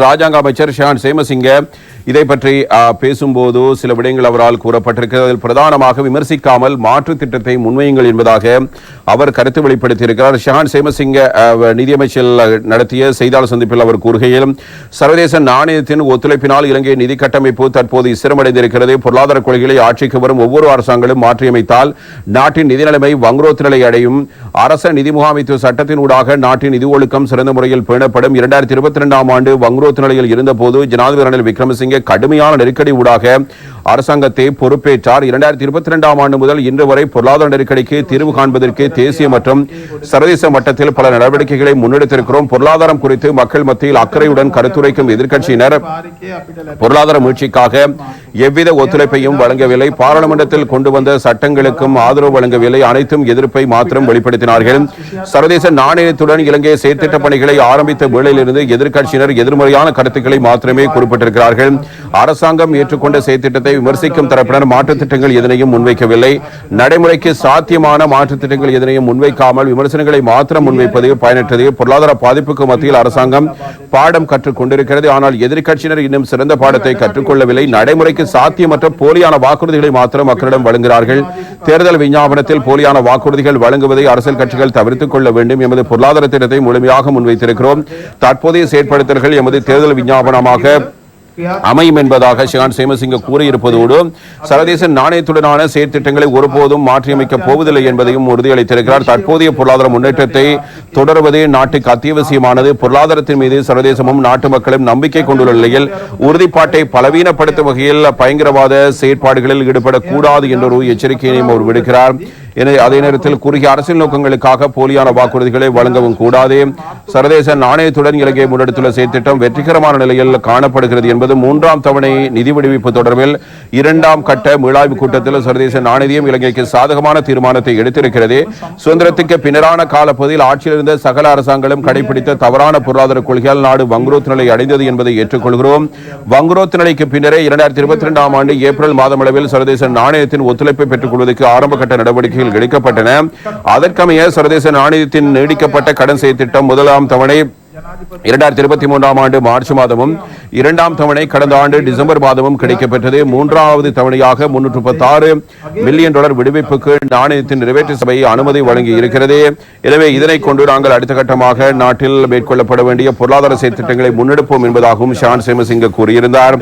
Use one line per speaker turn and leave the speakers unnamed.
ராஜாங்க அமைச்சர் ஷான் சேமசிங்க இதை பற்றி பேசும்போது சில விடயங்கள் அவரால் கூறப்பட்டிருக்கிறது. அதில் பிரதானமாக விமர்சிக்காமல் மாற்று திட்டத்தை முன்வையுங்கள் என்பதாக அவர் கருத்து வெளிப்படுத்தியிருக்கிறார். ஷான் சேமசிங்க நிதியமைச்சர் நடத்திய செய்தியாளர் சந்திப்பில் அவர் கூறுகையில் சர்வதேச நாணயத்தின் ஒத்துழைப்பினால் இலங்கை நிதி கட்டமைப்பு தற்போது சிரமடைந்திருக்கிறது. பொருளாதார கொள்கைகளை ஆட்சிக்கு வரும் ஒவ்வொரு அரசாங்களும் மாற்றியமைத்தால் நாட்டின் நிதி நிலைமை வங்குரோத்து நிலை அடையும். அரச நிதி முகாமைத்துவ சட்டத்தினூடாக நாட்டின் நிதி ஒழுக்கம் சிறந்த முறையில் பேணப்படும். இரண்டாயிரத்தி இருபத்தி இரண்டாம் ஆண்டு வங்கு வங்குரோத்து நிலையில் இருந்தபோது ஜனாதிபதி ரணில் விக்ரமசிங்கே கடுமையான நெருக்கடி ஊடாக அரசாங்கத்தை பொறுப்பேற்றார். இரண்டாயிரத்தி இருபத்தி இரண்டாம் ஆண்டு முதல் இன்று வரை பொருளாதார நெருக்கடிக்கு தீர்வு காண்பதற்கு தேசிய மற்றும் சர்வதேச மட்டத்தில் பல நடவடிக்கைகளை முன்னெடுத்திருக்கிறோம். பொருளாதாரம் குறித்து மக்கள் மத்தியில் அக்கறையுடன் கருத்துரைக்கும் எதிர்க்கட்சியினர் பொருளாதார மீழ்ச்சிக்காக எவ்வித ஒத்துழைப்பையும் வழங்கவில்லை. பாராளுமன்றத்தில் கொண்டு வந்த சட்டங்களுக்கும் ஆதரவு வழங்கவில்லை. அனைத்தும் எதிர்ப்பை மாத்திரம் வெளிப்படுத்தினார்கள். சர்வதேச நாணயத்துடன் இலங்கையை செயற்திட்ட பணிகளை ஆரம்பித்த வேளையிலிருந்து எதிர்க்கட்சியினர் எதிர்மறை எதிர்மறையான கருத்துக்களை மாத்திரமே குறிப்பிட்டிருக்கிறார்கள். அரசாங்கம் ஏற்றுக்கொண்ட செயற்திட்டத்தை விமர்சிக்கும் தரப்பினர் மாற்றுத் திட்டங்கள் எதனையும் முன்வைக்கவில்லை. நடைமுறைக்கு சாத்தியமான மாற்றுத் திட்டங்கள் எதனையும் முன்வைக்காமல் விமர்சனங்களை மாத்திரம் முன்வைப்பது பயனற்றது. பொருளாதார பாதிப்புக்கு மத்தியில் அரசாங்கம் பாடம் கற்றுக் கொண்டிருக்கிறது. ஆனால் எதிர்க்கட்சியினர் இன்னும் சிறந்த பாடத்தை கற்றுக்கொள்ளவில்லை. நடைமுறைக்கு சாத்தியமற்ற போலியான வாக்குறுதிகளை மாத்திரம் மக்களிடம் வழங்குகிறார்கள். தேர்தல் விஞ்ஞாபனத்தில் போலியான வாக்குறுதிகள் வழங்குவதை அரசியல் கட்சிகள் தவிர்த்துக் கொள்ள வேண்டும். எமது பொருளாதார திட்டத்தை முழுமையாக முன்வைத்திருக்கிறோம். தற்போதைய செயற்படுத்தல்கள் எமது தேர்தல் விஞ்ஞாபனமாக அமையும் என்பதாக ஷியான் சேமசிங்க கூறியிருப்பதோடு சர்வதேச நாணயத்துடனான செயற்திட்டங்களை ஒருபோதும் மாற்றியமைக்கப் போவதில்லை என்பதையும் உறுதியளித்திருக்கிறார். தற்போதைய பொருளாதார முன்னேற்றத்தை தொடர்வதே நாட்டுக்கு அத்தியாவசியமானது. பொருளாதாரத்தின் மீது சர்வதேசமும் நாட்டு மக்களும் நம்பிக்கை கொண்டுள்ள நிலையில் உறுதிப்பாட்டை பலவீனப்படுத்தும் வகையில் பயங்கரவாத செயற்பாடுகளில் ஈடுபடக்கூடாது என்ற ஒரு எச்சரிக்கையையும் அவர் விடுக்கிறார். எனவே அதே நேரத்தில் குறுகிய அரசியல் நோக்கங்களுக்காக போலியான வாக்குறுதிகளை வழங்கவும் கூடாது. சர்வதேச நாணயத்துடன் இலங்கை முன்னெடுத்துள்ள செயற்திட்டம் வெற்றிகரமான நிலையில் காணப்படுகிறது என்பது மூன்றாம் தவணை நிதி விடுவிப்பு தொடர்பில் இரண்டாம் கட்ட மீளாய்வு கூட்டத்தில் சர்வதேச நாணயம் இலங்கைக்கு சாதகமான தீர்மானத்தை எடுத்திருக்கிறது. சுதந்திரத்துக்கு பின்னரான காலப்பகுதியில் ஆட்சியில் இருந்த சகல அரசாங்கங்களும் கடைபிடித்த தவறான பொருளாதார கொள்கையால் நாடு வங்குரோத் நிலை அடைந்தது என்பதை ஏற்றுக்கொள்கிறோம். வங்குரோத் நிலைக்கு பின்னரே இரண்டாயிரத்தி இருபத்தி இரண்டாம் ஆண்டு ஏப்ரல் மாதமளவில் சர்வதேச நாணயத்தின் ஒத்துழைப்பை பெற்றுக் கொள்வதற்கு ஆரம்ப கட்ட நடவடிக்கைகள் எடுக்கப்பட்டன. அதற்கமைய சர்வதேச நாணயத்தின் நீடிக்கப்பட்ட கடன் செய்ய திட்டம் முதலாம் தவணை இரண்டாயிரத்தி இருபத்தி மூன்றாம் ஆண்டு மார்ச் மாதமும் இரண்டாம் தவணை கடந்த ஆண்டு டிசம்பர் மாதமும் கிடைக்கப்பெற்றது. மூன்றாவது தவணையாக முன்னூற்று முப்பத்தாறு மில்லியன் டாலர் விடுவிப்புக்கு நாணயத்தின் நிறைவேற்று சபை அனுமதி வழங்கி இருக்கிறது. எனவே இதனை கொண்டு நாங்கள் அடுத்த கட்டமாக நாட்டில் மேற்கொள்ளப்பட வேண்டிய பொருளாதார செயற்திட்டங்களை முன்னெடுப்போம் என்பதாகவும் ஷான் சேமசிங்க கூறியிருந்தார்.